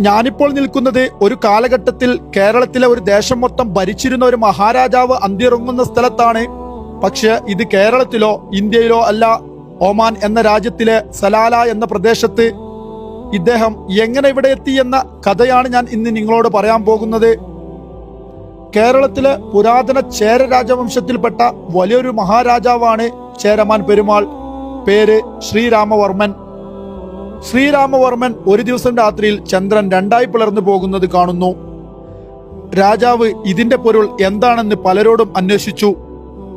ഞാനിപ്പോൾ നിൽക്കുന്നത് ഒരു കാലഘട്ടത്തിൽ കേരളത്തിലെ ഒരു ദേശം മൊത്തം ഭരിച്ചിരുന്ന ഒരു മഹാരാജാവ് അന്തിറങ്ങുന്ന സ്ഥലത്താണ്. പക്ഷെ ഇത് കേരളത്തിലോ ഇന്ത്യയിലോ അല്ല. ഒമാൻ എന്ന രാജ്യത്തിലെ സലാല എന്ന പ്രദേശത്ത് ഇദ്ദേഹം എങ്ങനെ ഇവിടെ എത്തി എന്ന കഥയാണ് ഞാൻ ഇന്ന് നിങ്ങളോട് പറയാൻ പോകുന്നത്. കേരളത്തിലെ പുരാതന ചേര രാജവംശത്തിൽപ്പെട്ട വലിയൊരു മഹാരാജാവാണ് ചേരമാൻ പെരുമാൾ. പേര് ശ്രീരാമവർമ്മൻ. ശ്രീരാമവർമ്മൻ ഒരു ദിവസം രാത്രിയിൽ ചന്ദ്രൻ രണ്ടായി പിളർന്നു പോകുന്നത് കാണുന്നു. രാജാവ് ഇതിന്റെ പൊരുൾ എന്താണെന്ന് പലരോടും അന്വേഷിച്ചു.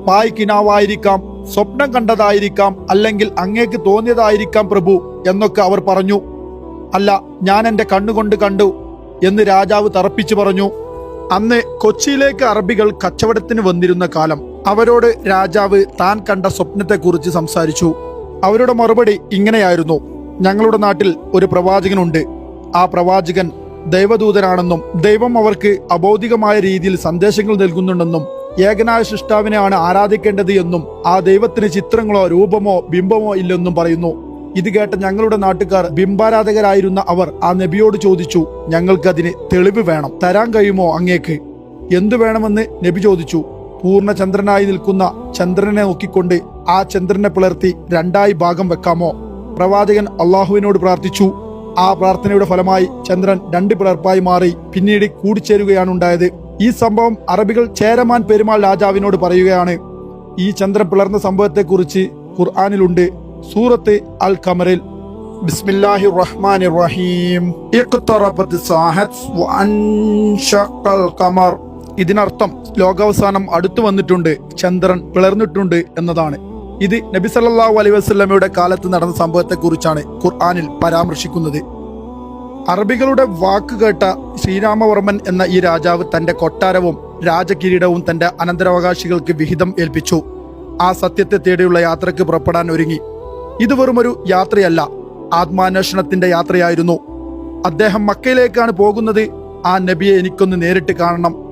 പായ്ക്കിനാവായിരിക്കാം സ്വപ്നം കണ്ടതായിരിക്കാം അല്ലെങ്കിൽ അങ്ങേക്ക് തോന്നിയതായിരിക്കാം പ്രഭു എന്നൊക്കെ അവർ പറഞ്ഞു. അല്ല ഞാൻ എന്റെ കണ്ണുകൊണ്ട് കണ്ടു എന്ന് രാജാവ് തറപ്പിച്ചു പറഞ്ഞു. അന്ന് കൊച്ചിയിലേക്ക് അറബികൾ കച്ചവടത്തിന് വന്നിരുന്ന കാലം അവരോട് രാജാവ് താൻ കണ്ട സ്വപ്നത്തെക്കുറിച്ച് സംസാരിച്ചു. അവരുടെ മറുപടി ഇങ്ങനെയായിരുന്നു. ഞങ്ങളുടെ നാട്ടിൽ ഒരു പ്രവാചകനുണ്ട്. ആ പ്രവാചകൻ ദൈവദൂതനാണെന്നും ദൈവം അവർക്ക് അബൗദികമായ രീതിയിൽ സന്ദേശങ്ങൾ നൽകുന്നുണ്ടെന്നും ഏകനായ സൃഷ്ടാവിനെയാണ് ആരാധിക്കേണ്ടത് എന്നും ആ ദൈവത്തിന് ചിത്രങ്ങളോ രൂപമോ ബിംബമോ ഇല്ലെന്നും പറയുന്നു. ഇത് കേട്ട ഞങ്ങളുടെ നാട്ടുകാർ ബിംബാരാധകരായിരുന്ന അവർ ആ നബിയോട് ചോദിച്ചു ഞങ്ങൾക്കതിന് തെളിവ് വേണം തരാൻ കഴിയുമോ അങ്ങേക്ക്? എന്തു വേണമെന്ന്? നബി ചോദിച്ചു. പൂർണചന്ദ്രനായി നിൽക്കുന്ന ചന്ദ്രനെ നോക്കിക്കൊണ്ട് ആ ചന്ദ്രനെ പിളർത്തി രണ്ടായി ഭാഗം വെക്കാമോ? പ്രവാചകൻ അള്ളാഹുവിനോട് പ്രാർത്ഥിച്ചു. ആ പ്രാർത്ഥനയുടെ ഫലമായി ചന്ദ്രൻ രണ്ട് പിളർപ്പായി മാറി പിന്നീട് കൂടിച്ചേരുകയാണ് ഉണ്ടായത് ഈ സംഭവം അറബികൾ ചേരമാൻ പെരുമാൾ രാജാവിനോട് പറയുകയാണ്. ഈ ചന്ദ്രൻ പിളർന്ന സംഭവത്തെക്കുറിച്ച് ഖുർആാനിലുണ്ട്. സൂറത്ത് അൽ റഹീം ഇഖ്തറബത് സാഹത്ത് വഅൻഷഖൽ ഖമർ. ഇതിനർത്ഥം ലോകാവസാനം അടുത്തു വന്നിട്ടുണ്ട് ചന്ദ്രൻ പിളർന്നിട്ടുണ്ട് എന്നതാണ്. ഇത് നബി സല്ലല്ലാഹു അലൈഹി വസ്ലമയുടെ കാലത്ത് നടന്ന സംഭവത്തെക്കുറിച്ചാണ് ഖുർആാനിൽ പരാമർശിക്കുന്നത്. അറബികളുടെ വാക്ക് കേട്ട ശ്രീരാമവർമ്മൻ എന്ന ഈ രാജാവ് തന്റെ കൊട്ടാരവും രാജകിരീടവും തന്റെ അനന്തരാവകാശികൾക്ക് വിഹിതം ഏൽപ്പിച്ചു. ആ സത്യത്തെ തേടിയുള്ള യാത്രയ്ക്ക് പുറപ്പെടാൻ ഒരുങ്ങി. ഇത് വെറുമൊരു യാത്രയല്ല ആത്മാന്വേഷണത്തിന്റെ യാത്രയായിരുന്നു. അദ്ദേഹം മക്കയിലേക്കാണ് പോകുന്നത്. ആ നബിയെ എനിക്കൊന്ന് നേരിട്ട് കാണണം.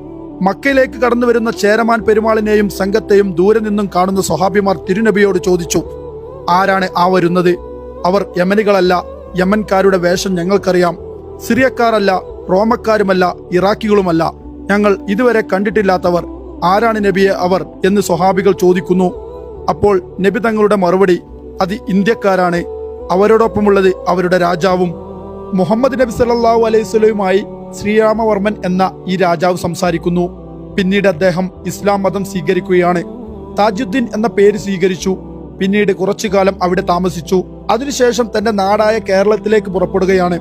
മക്കയിലേക്ക് കടന്നു വരുന്ന ചേരമാൻ പെരുമാളിനെയും സംഘത്തെയും ദൂരെ നിന്നും കാണുന്ന സ്വഹാബിമാർ തിരുനബിയോട് ചോദിച്ചു ആരാണ് ആ വരുന്നത്? അവർ യമനികളല്ല യമൻകാരുടെ വേഷം ഞങ്ങൾക്കറിയാം. സിറിയക്കാരല്ല റോമക്കാരുമല്ല ഇറാഖികളുമല്ല. ഞങ്ങൾ ഇതുവരെ കണ്ടിട്ടില്ലാത്തവർ. ആരാണ് നബിയെ അവർ? എന്ന് സ്വഹാബികൾ ചോദിക്കുന്നു. അപ്പോൾ നബി തങ്ങളുടെ മറുപടി അത് ഇന്ത്യക്കാരാണ്. അവരോടൊപ്പമുള്ളത് അവരുടെ രാജാവും. മുഹമ്മദ് നബി സല്ലാഹു അലൈഹി സ്വലവുമായി ശ്രീരാമവർമ്മൻ എന്ന ഈ രാജാവ് സംസാരിക്കുന്നു. പിന്നീട് അദ്ദേഹം ഇസ്ലാം മതം സ്വീകരിക്കുകയാണ്. താജുദ്ദീൻ എന്ന പേര് സ്വീകരിച്ചു. പിന്നീട് കുറച്ചു കാലം അവിടെ താമസിച്ചു. അതിനുശേഷം തന്റെ നാടായ കേരളത്തിലേക്ക് പുറപ്പെടുകയാണ്.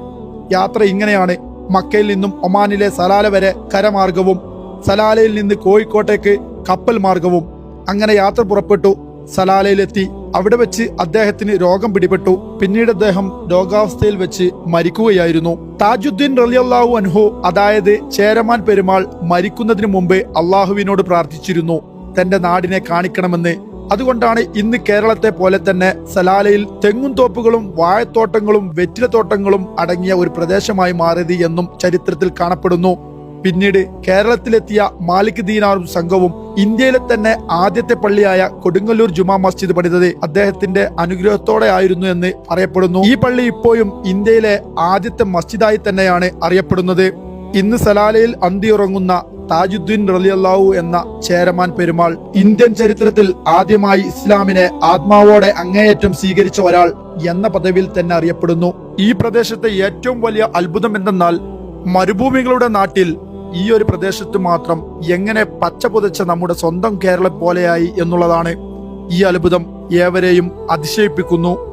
യാത്ര ഇങ്ങനെയാണ്. മക്കയിൽ നിന്നും ഒമാനിലെ സലാല വരെ കരമാർഗവും സലാലയിൽ നിന്ന് കോഴിക്കോട്ടേക്ക് കപ്പൽ മാർഗവും അങ്ങനെ യാത്ര പുറപ്പെട്ടു. സലാലയിലെത്തി. അവിടെ വെച്ച് അദ്ദേഹത്തിന് രോഗം പിടിപെട്ടു. പിന്നീട് അദ്ദേഹം രോഗാവസ്ഥയിൽ വെച്ച് മരിക്കുകയായിരുന്നു. താജുദ്ദീൻ റലിയല്ലാഹു അൻഹു അതായത് ചേരമാൻ പെരുമാൾ മരിക്കുന്നതിന് മുമ്പേ അള്ളാഹുവിനോട് പ്രാർത്ഥിച്ചിരുന്നു. തന്റെ നാടിനെ കാണിക്കണമെന്ന്. അതുകൊണ്ടാണ് ഇന്ന് കേരളത്തെ പോലെ തന്നെ സലാലയിൽ തെങ്ങും തോപ്പുകളും വാഴത്തോട്ടങ്ങളും വെറ്റിലത്തോട്ടങ്ങളും അടങ്ങിയ ഒരു പ്രദേശമായി മാറിയത് എന്നും ചരിത്രത്തിൽ കാണപ്പെടുന്നു. പിന്നീട് കേരളത്തിലെത്തിയ മാലിക് ദീനാറും സംഘവും ഇന്ത്യയിലെ തന്നെ ആദ്യത്തെ പള്ളിയായ കൊടുങ്ങല്ലൂർ ജുമാ മസ്ജിദ് പണിതത് അദ്ദേഹത്തിന്റെ അനുഗ്രഹത്തോടെ ആയിരുന്നു എന്ന് പറയപ്പെടുന്നു ഈ പള്ളി ഇപ്പോഴും ഇന്ത്യയിലെ ആദ്യത്തെ മസ്ജിദായി തന്നെയാണ് അറിയപ്പെടുന്നത്. ഇന്ന് സലാലയിൽ അന്തിയുറങ്ങുന്ന താജുദ്ദീൻ റലിയല്ലാഹു എന്ന ചേരമാൻ പെരുമാൾ ഇന്ത്യൻ ചരിത്രത്തിൽ ആദ്യമായി ഇസ്ലാമിനെ ആത്മാവോടെ അങ്ങേയറ്റം സ്വീകരിച്ച ഒരാൾ എന്ന പദവിയിൽ തന്നെ അറിയപ്പെടുന്നു. ഈ പ്രദേശത്തെ ഏറ്റവും വലിയ അത്ഭുതം എന്തെന്നാൽ മരുഭൂമികളുടെ നാട്ടിൽ ഈ ഒരു പ്രദേശത്ത് മാത്രം എങ്ങനെ പച്ച പുതച്ച നമ്മുടെ സ്വന്തം കേരളം പോലെയായി എന്നുള്ളതാണ് ഈ അത്ഭുതം ഏവരെയും അതിശയിപ്പിക്കുന്നു.